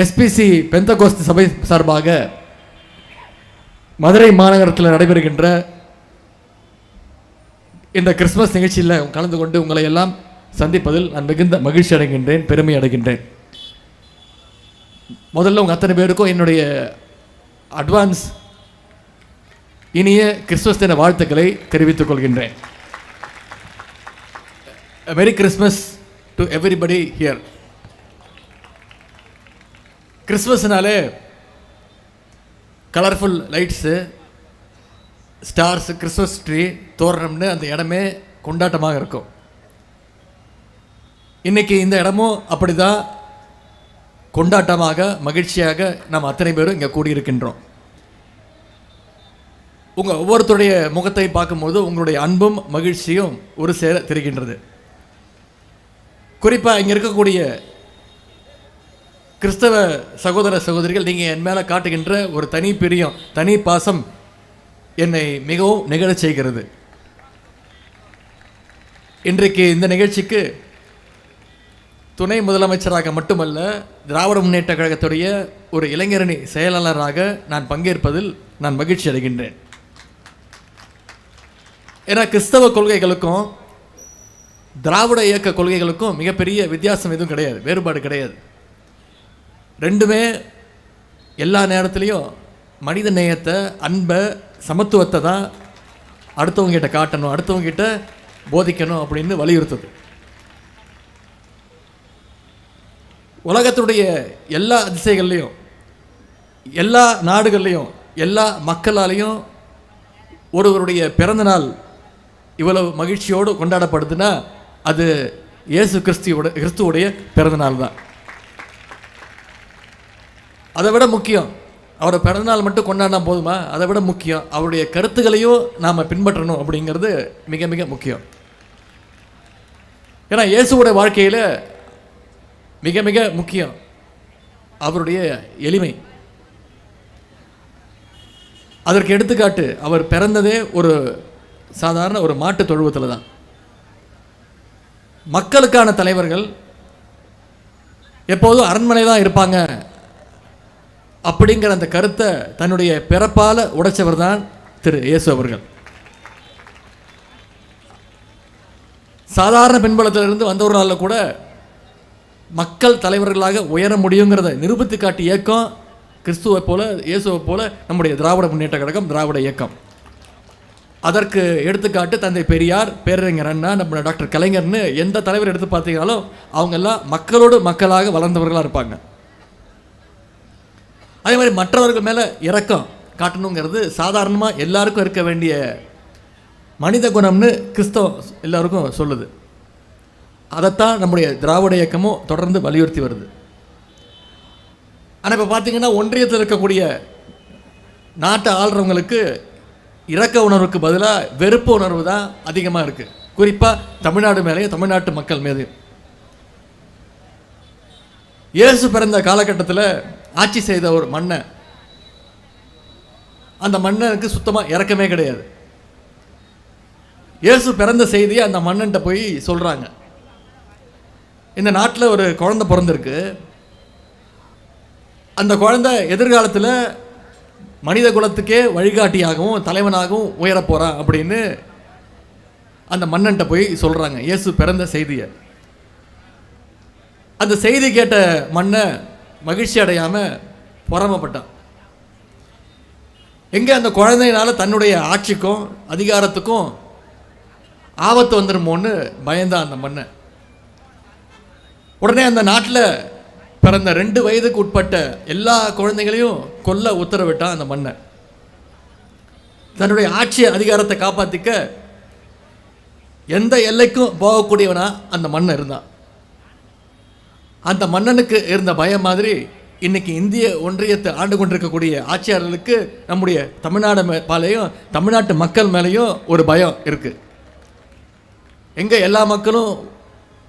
SPC Pentecost சபை சார்பாக மதுரை மாநகரத்தில் நடைபெறுகின்ற இந்த கிறிஸ்மஸ் நிகழ்ச்சியில் கலந்து கொண்டு உங்களை எல்லாம் சந்திப்பதில் நான் மிகுந்த மகிழ்ச்சி அடைகின்றேன் பெருமை அடைகின்றேன். முதல்ல உங்கள் அத்தனை பேருக்கும் என்னுடைய அட்வான்ஸ் இனிய கிறிஸ்துமஸ் தின வாழ்த்துக்களை தெரிவித்துக் கொள்கின்றேன். Merry Christmas to everybody here கிறிஸ்மஸ்னாலே colourful lights stars Christmas tree தோரணம்னு அந்த இடமே கொண்டாட்டமாக இருக்கும். இன்றைக்கி இந்த இடமும் அப்படி தான் கொண்டாட்டமாக மகிழ்ச்சியாக நாம் அத்தனை பேரும் இங்கே கூடியிருக்கின்றோம். உங்கள் ஒவ்வொருத்தருடைய முகத்தை பார்க்கும்போது உங்களுடைய அன்பும் மகிழ்ச்சியும் ஒரு சேர தெரிகின்றது. குறிப்பாக இங்கே இருக்கக்கூடிய கிறிஸ்தவ சகோதர சகோதரிகள் நீங்கள் என் மேலே காட்டுகின்ற ஒரு தனி பிரியம் தனி பாசம் என்னை மிகவும் நிகழச் செய்கிறது. இன்றைக்கு இந்த நிகழ்ச்சிக்கு துணை முதலமைச்சராக மட்டுமல்ல திராவிட முன்னேற்ற கழகத்துடைய ஒரு இளைஞரணி செயலாளராக நான் பங்கேற்பதில் நான் மகிழ்ச்சி அடைகின்றேன். ஏன்னா கிறிஸ்தவ கொள்கைகளுக்கும் திராவிட இயக்க கொள்கைகளுக்கும் மிகப்பெரிய வித்தியாசம் எதுவும் கிடையாது வேறுபாடு கிடையாது. ரெண்டுமே எல்லா நேரத்துலையும் மனித நேயத்தை அன்பை சமத்துவத்தை தான் அடுத்தவங்ககிட்ட காட்டணும் அடுத்தவங்ககிட்ட போதிக்கணும் அப்படின்னு வலியுறுத்துது. உலகத்துடைய எல்லா அதிசயங்கள்லையும் எல்லா நாடுகள்லையும் எல்லா மக்களாலையும் ஒருவருடைய பிறந்த நாள் இவ்வளவு மகிழ்ச்சியோடு கொண்டாடப்படுதுன்னா அது இயேசு கிறிஸ்துவோட கிறிஸ்துவோடைய பிறந்தநாள் தான். அதை விட முக்கியம் அவரை பிறந்தநாள் மட்டும் கொண்டாடினா போதுமா? அதை விட முக்கியம் அவருடைய கருத்துக்களையும் நாம் பின்பற்றணும் அப்படிங்கிறது மிக மிக முக்கியம். ஏன்னா இயேசுவோட வாழ்க்கையில் மிக மிக முக்கியம் அவருடைய எளிமை. அதற்கு எடுத்துக்காட்டு அவர் பிறந்ததே ஒரு சாதாரண ஒரு மாட்டு தொழுவத்தில் தான். மக்களுக்கான தலைவர்கள் எப்போதும் அரண்மனை தான் இருப்பாங்க. அப்படிங்கிற அந்த கருத்தை தன்னுடைய பிறப்பால் உடைச்சவர் தான் திரு இயேசு அவர்கள். சாதாரண பின்பலத்திலிருந்து வந்தவர்களால் கூட மக்கள் தலைவர்களாக உயர முடியுங்கிறத நிரூபித்து காட்டி இயக்கம் கிறிஸ்துவை போல இயேசுவை போல நம்முடைய திராவிட முன்னேற்ற கழகம் திராவிட இயக்கம். அதற்கு எடுத்துக்காட்டு தந்தை பெரியார் பேரறிஞர் அண்ணா நம்ம டாக்டர் கலைஞர்னு எந்த தலைவர் எடுத்து பார்த்தீங்கனாலும் அவங்கெல்லாம் மக்களோடு மக்களாக வளர்ந்தவர்களாக இருப்பாங்க. அதே மாதிரி மற்றவர்கள் மேலே இறக்கம் காட்டணுங்கிறது சாதாரணமாக எல்லாருக்கும் இருக்க வேண்டிய மனித குணம்னு கிறிஸ்தவம் எல்லாருக்கும் சொல்லுது. அதைத்தான் நம்முடைய திராவிட இயக்கமும் தொடர்ந்து வலியுறுத்தி வருது. ஆனால் இப்போ பார்த்தீங்கன்னா ஒன்றியத்தில் இருக்கக்கூடிய நாட்டை ஆள்றவங்களுக்கு இறக்க உணர்வுக்கு பதிலாக வெறுப்பு உணர்வு தான் அதிகமாக இருக்குது குறிப்பாக தமிழ்நாடு மேலேயும் தமிழ்நாட்டு மக்கள் மீதையும். இயேசு பிறந்த காலகட்டத்தில் ஆட்சி செய்த ஒரு மன்னன் அந்த மன்னனுக்கு சுத்தமாக இறக்கமே கிடையாது. இயேசு பிறந்த செய்தியை அந்த மன்னன்ட்ட போய் சொல்கிறாங்க இந்த நாட்டில் ஒரு குழந்தை பிறந்திருக்கு. அந்த குழந்தை எதிர்காலத்தில் மனித குலத்துக்கே வழிகாட்டியாகவும் தலைவனாகவும் உயரப் போகிறான் அப்படின்னு அந்த மன்னன்ட்ட போய் சொல்கிறாங்க இயேசு பிறந்த செய்தியை. அந்த செய்தி கேட்ட மன்னன் மகிழ்ச்சி அடையாமல் பொறாமப்பட்டான். எங்கே அந்த குழந்தையினால் தன்னுடைய ஆட்சிக்கும் அதிகாரத்துக்கும் ஆபத்து வந்துடுமோன்னு பயந்தான் அந்த மண்ணை உடனே அந்த நாட்டில் பிறந்த ரெண்டு வயதுக்கு உட்பட்ட எல்லா குழந்தைகளையும் கொல்ல உத்தரவிட்டான் அந்த மண்ணை தன்னுடைய ஆட்சி அதிகாரத்தை காப்பாற்றிக்க எந்த எல்லைக்கும் போகக்கூடியவனா அந்த மண்ணை இருந்தான். அந்த மன்னனுக்கு இருந்த பயம் மாதிரி இன்னைக்கு இந்திய ஒன்றியத்தை ஆண்டு கொண்டிருக்கக்கூடிய ஆட்சியாளர்களுக்கு நம்முடைய தமிழ்நாடு மே தமிழ்நாட்டு மக்கள் மேலேயும் ஒரு பயம் இருக்குது எங்கே எல்லா மக்களும்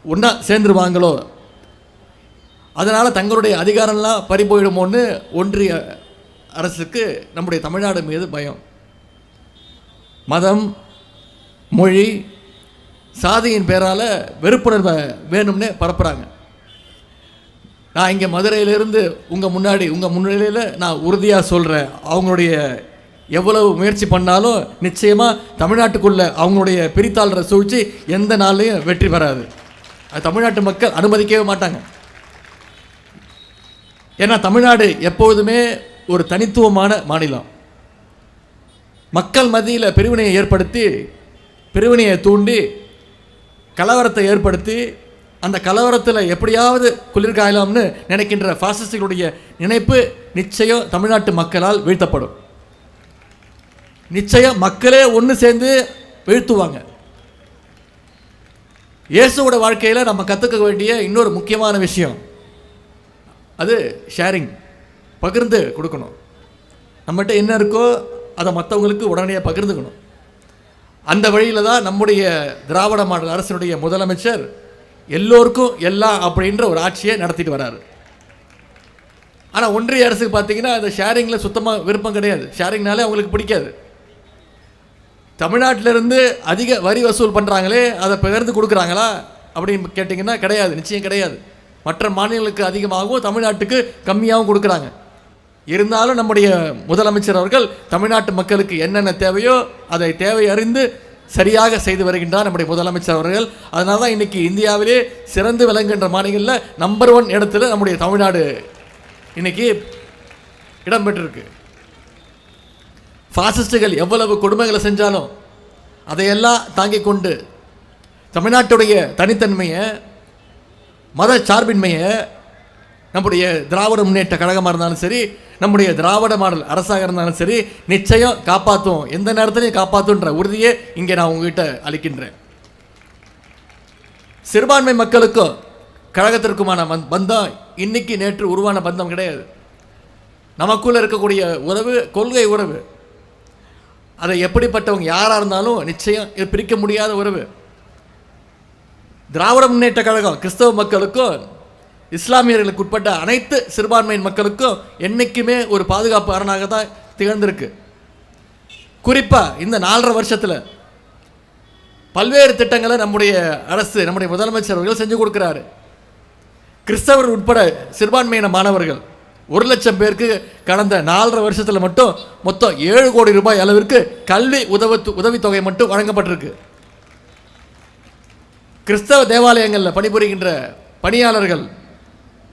ஒன்றா சேர்ந்துருவாங்களோ? அதனால் தங்களுடைய அதிகாரம்லாம் பறிபோயிடுமோன்னு ஒன்றிய அரசுக்கு நம்முடைய தமிழ்நாடு மீது பயம். மதம் மொழி சாதியின் பேரால் வெறுப்புணர்வை வேணும்னே பரப்புகிறாங்க நான் இங்கே மதுரையிலேருந்து உங்கள் முன்னாடி உங்கள் முன்னிலையில் நான் உறுதியாக சொல்கிறேன் அவங்களுடைய எவ்வளவு முயற்சி பண்ணாலும் நிச்சயமாக தமிழ்நாட்டுக்குள்ளே அவங்களுடைய பிரித்தாளர சூழ்ச்சி எந்த நாள்லையும் வெற்றி பெறாது. அது தமிழ்நாட்டு மக்கள் அனுமதிக்கவே மாட்டாங்க. ஏன்னா தமிழ்நாடு எப்பொழுதுமே ஒரு தனித்துவமான மாநிலம். மக்கள் மத்தியில் பிரிவினையை ஏற்படுத்தி பிரிவினையை தூண்டி கலவரத்தை ஏற்படுத்தி அந்த கலவரத்தில் எப்படியாவது குளிர்காயலாம்னு நினைக்கின்ற பாசிஸ்டுகளுடைய நினைப்பு நிச்சயம் தமிழ்நாட்டு மக்களால் வீழ்த்தப்படும். நிச்சயம் மக்களே ஒன்று சேர்ந்து வீழ்த்துவாங்க. இயேசுவோட வாழ்க்கையில் நம்ம கற்றுக்க வேண்டிய இன்னொரு முக்கியமான விஷயம். அது ஷேரிங் பகிர்ந்து கொடுக்கணும். நம்மகிட்ட என்ன இருக்கோ அதை மற்றவங்களுக்கு உடனடியாக பகிர்ந்துக்கணும். அந்த வழியில் தான் நம்முடைய திராவிட மாடல் அரசினுடைய முதலமைச்சர் எல்லோருக்கும் எல்லாம் அப்படின்ற ஒரு ஆட்சியை நடத்திட்டு வராரு. ஆனால் ஒன்றிய அரசுக்கு பார்த்தீங்கன்னா அந்த ஷேரிங்கில் சுத்தமாக விருப்பம் கிடையாது. ஷேரிங்னாலே அவங்களுக்கு பிடிக்காது. தமிழ்நாட்டிலேருந்து அதிக வரி வசூல் பண்ணுறாங்களே அதை பகிர்ந்து கொடுக்குறாங்களா அப்படின்னு கேட்டிங்கன்னா கிடையாது. நிச்சயம் கிடையாது. மற்ற மாநிலங்களுக்கு அதிகமாகவும் தமிழ்நாட்டுக்கு கம்மியாகவும் கொடுக்குறாங்க. இருந்தாலும் நம்முடைய முதலமைச்சர் அவர்கள் தமிழ்நாட்டு மக்களுக்கு என்னென்ன தேவையோ அதை தேவை அறிந்து சரியாக செய்து வருகின்றார் நம்முடைய முதலமைச்சர் அவர்கள். அதனால தான் இன்னைக்கு இந்தியாவிலே சிறந்து விளங்குகின்ற மாநிலங்களில் நம்பர் ஒன் இடத்துல நம்முடைய தமிழ்நாடு இன்னைக்கு இடம்பெற்றிருக்கு. ஃபாசிஸ்டுகள் எவ்வளவு கொடுமைகளை செஞ்சாலும் அதையெல்லாம் தாங்கிக் கொண்டு தமிழ்நாட்டுடைய தனித்தன்மையை மத சார்பின்மையை நம்முடைய திராவிட முன்னேற்ற கழகமாக இருந்தாலும் சரி நம்முடைய திராவிட மாடல் அரசாக இருந்தாலும் சரி நிச்சயம் காப்பாற்றும் எந்த நேரத்திலையும் காப்பாற்றுன்ற உறுதியை இங்கே நான் உங்ககிட்ட அளிக்கின்றேன். சிறுபான்மை மக்களுக்கும் கழகத்திற்குமான பந்த்- பந்தம் இன்னைக்கு நேற்று உருவான பந்தம் கிடையாது. நமக்குள்ள இருக்கக்கூடிய உறவு கொள்கை உறவு. அதை எப்படிப்பட்டவங்க யாராக இருந்தாலும் நிச்சயம் இது பிரிக்க முடியாத உறவு. திராவிட முன்னேற்ற கழகம் கிறிஸ்தவ மக்களுக்கும் இஸ்லாமியர்களுக்கு உட்பட்ட அனைத்து சிறுபான்மையின் மக்களுக்கும் என்றைக்குமே ஒரு பாதுகாப்பு அரணாக தான் திகழ்ந்திருக்கு. குறிப்பாக இந்த நாலரை வருஷத்தில் பல்வேறு திட்டங்களை நம்முடைய அரசு நம்முடைய முதலமைச்சர் அவர்கள் செஞ்சு கொடுக்குறாரு. கிறிஸ்தவர் உட்பட சிறுபான்மையின மாணவர்கள் ஒரு லட்சம் பேருக்கு கடந்த நாலரை வருஷத்தில் மட்டும் மொத்தம் ஏழு கோடி ரூபாய் அளவிற்கு கல்வி உதவத்து உதவித்தொகை மட்டும் வழங்கப்பட்டிருக்கு. கிறிஸ்தவ தேவாலயங்களில் பணிபுரிகின்ற பணியாளர்கள்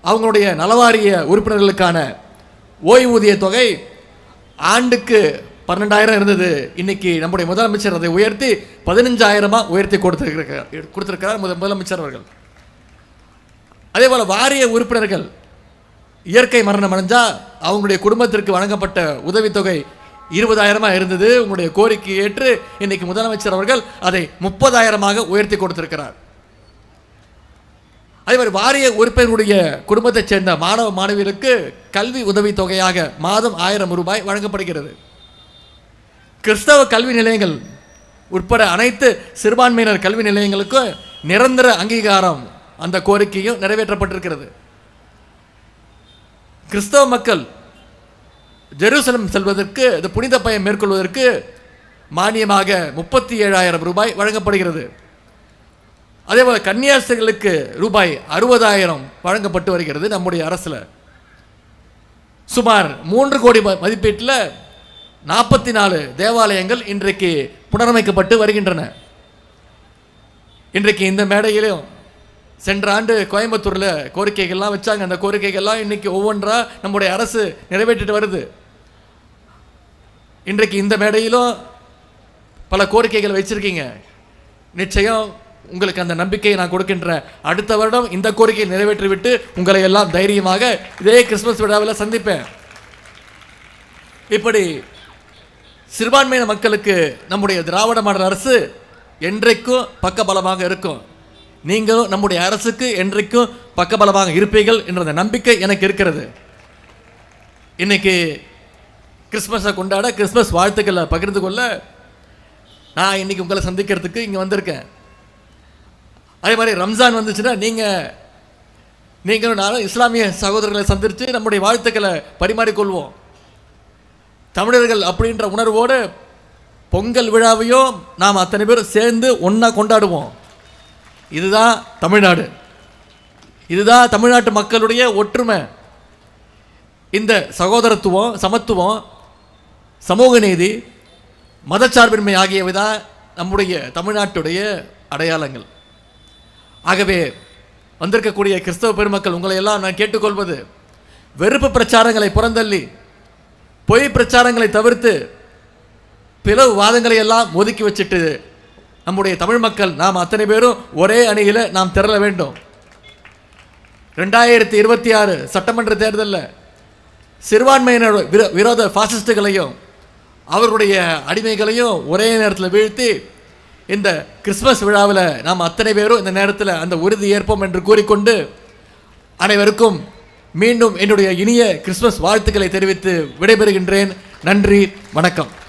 அவங்களுடைய நலவாரிய உறுப்பினர்களுக்கான ஓய்வூதிய தொகை ஆண்டுக்கு பன்னெண்டாயிரம் இருந்தது. இன்னைக்கு நம்முடைய முதலமைச்சர் அதை உயர்த்தி பதினஞ்சாயிரமாக உயர்த்தி கொடுத்திருக்கிறார் கொடுத்திருக்கிறார் முத- முதலமைச்சர் அவர்கள். அதே போல் வாரிய உறுப்பினர்கள் இயற்கை மரணம் அடைஞ்சால் அவங்களுடைய குடும்பத்திற்கு வழங்கப்பட்ட உதவித்தொகை இருபதாயிரமாக இருந்தது. உங்களுடைய கோரிக்கை ஏற்று இன்னைக்கு முதலமைச்சர் அவர்கள் அதை முப்பதாயிரமாக உயர்த்தி கொடுத்திருக்கிறார். அதே மாதிரி வாரிய உறுப்பினருடைய குடும்பத்தைச் சேர்ந்த மாணவ மாணவியருக்கு கல்வி உதவித்தொகையாக மாதம் ஆயிரம் ரூபாய் வழங்கப்படுகிறது. கிறிஸ்தவ கல்வி நிலையங்கள் உட்பட அனைத்து சிறுபான்மையினர் கல்வி நிலையங்களுக்கும் நிரந்தர அங்கீகாரம் அந்த கோரிக்கையும் நிறைவேற்றப்பட்டிருக்கிறது. கிறிஸ்தவ மக்கள் ஜெருசலம் செல்வதற்கு இந்த புனித பயம் மேற்கொள்வதற்கு மானியமாக முப்பத்தி ஏழாயிரம் ரூபாய் வழங்கப்படுகிறது. அதே போல் கன்னியாஸ்திரிகளுக்கு ரூபாய் அறுபதாயிரம் வழங்கப்பட்டு வருகிறது நம்முடைய அரசில். சுமார் மூன்று கோடி ம- மதிப்பீட்டில் நாற்பத்தி நாலு தேவாலயங்கள் இன்றைக்கு புனரமைக்கப்பட்டு வருகின்றன. இன்றைக்கு இந்த மேடையிலும் சென்ற ஆண்டு கோயம்புத்தூரில் கோரிக்கைகள்லாம் வச்சாங்க. அந்த கோரிக்கைகள்லாம் இன்னைக்கு ஒவ்வொன்றா நம்முடைய அரசு நிறைவேற்றிட்டு வருது. இன்றைக்கு இந்த மேடையிலும் பல கோரிக்கைகள் வச்சுருக்கீங்க. நிச்சயம் உங்களுக்கு அந்த நம்பிக்கையை நான் கொடுக்கின்றேன் அடுத்த வருடம் இந்த கோரிக்கையை நிறைவேற்றிவிட்டு உங்களை எல்லாம் தைரியமாக இதே கிறிஸ்மஸ் விழாவில் சந்திப்பேன். இப்படி சிறுபான்மையின மக்களுக்கு நம்முடைய திராவிட மாடல் அரசு என்றைக்கும் பக்கபலமாக இருக்கும். நீங்களும் நம்முடைய அரசுக்கு என்றைக்கும் பக்கபலமாக இருப்பீர்கள் என்ற அந்த நம்பிக்கை எனக்கு இருக்கிறது. இன்னைக்கு கிறிஸ்மஸை கொண்டாட கிறிஸ்மஸ் வாழ்த்துக்களை பகிர்ந்து கொள்ள நான் இன்னைக்கு உங்களை சந்திக்கிறதுக்கு இங்கே வந்திருக்கேன். அதே மாதிரி ரம்ஜான் வந்துச்சுன்னா நீங்கள் நீங்களும் நானும் இஸ்லாமிய சகோதரர்களை சந்தித்து நம்முடைய வாழ்த்துக்களை பரிமாறிக்கொள்வோம். தமிழர்கள் அப்படின்ற உணர்வோடு பொங்கல் விழாவையும் நாம் அத்தனை பேரும் சேர்ந்து ஒன்றா கொண்டாடுவோம். இதுதான் தமிழ்நாடு. இதுதான் தமிழ்நாட்டு மக்களுடைய ஒற்றுமை. இந்த சகோதரத்துவம் சமத்துவம் சமூக நீதி மதச்சார்பின்மை ஆகியவை தான் நம்முடைய தமிழ்நாட்டுடைய அடையாளங்கள். ஆகவே வந்திருக்கக்கூடிய கிறிஸ்தவ பெருமக்கள் உங்களை எல்லாம் நான் கேட்டுக்கொள்வது வெறுப்பு பிரச்சாரங்களை புறந்தள்ளி பொய் பிரச்சாரங்களை தவிர்த்து பிளவு வாதங்களை எல்லாம் ஒதுக்கி வச்சுட்டு நம்முடைய தமிழ் மக்கள் நாம் அத்தனை பேரும் ஒரே அணியில் நாம் திரள வேண்டும். ரெண்டாயிரத்தி இருபத்தி ஆறு சட்டமன்ற தேர்தலில் சிறுபான்மையினர் விரோ- விரோத ஃபாசிஸ்டுகளையும் அவர்களுடைய அடிமைகளையும் ஒரே நேரத்தில் வீழ்த்தி இந்த கிறிஸ்மஸ் விழாவில் நாம் அத்தனை பேரும் இந்த நேரத்தில் அந்த உறுதி ஏற்போம் என்று கூறிக்கொண்டு அனைவருக்கும் மீண்டும் என்னுடைய இனிய கிறிஸ்மஸ் வாழ்த்துக்களை தெரிவித்து விடைபெறுகின்றேன். நன்றி வணக்கம்.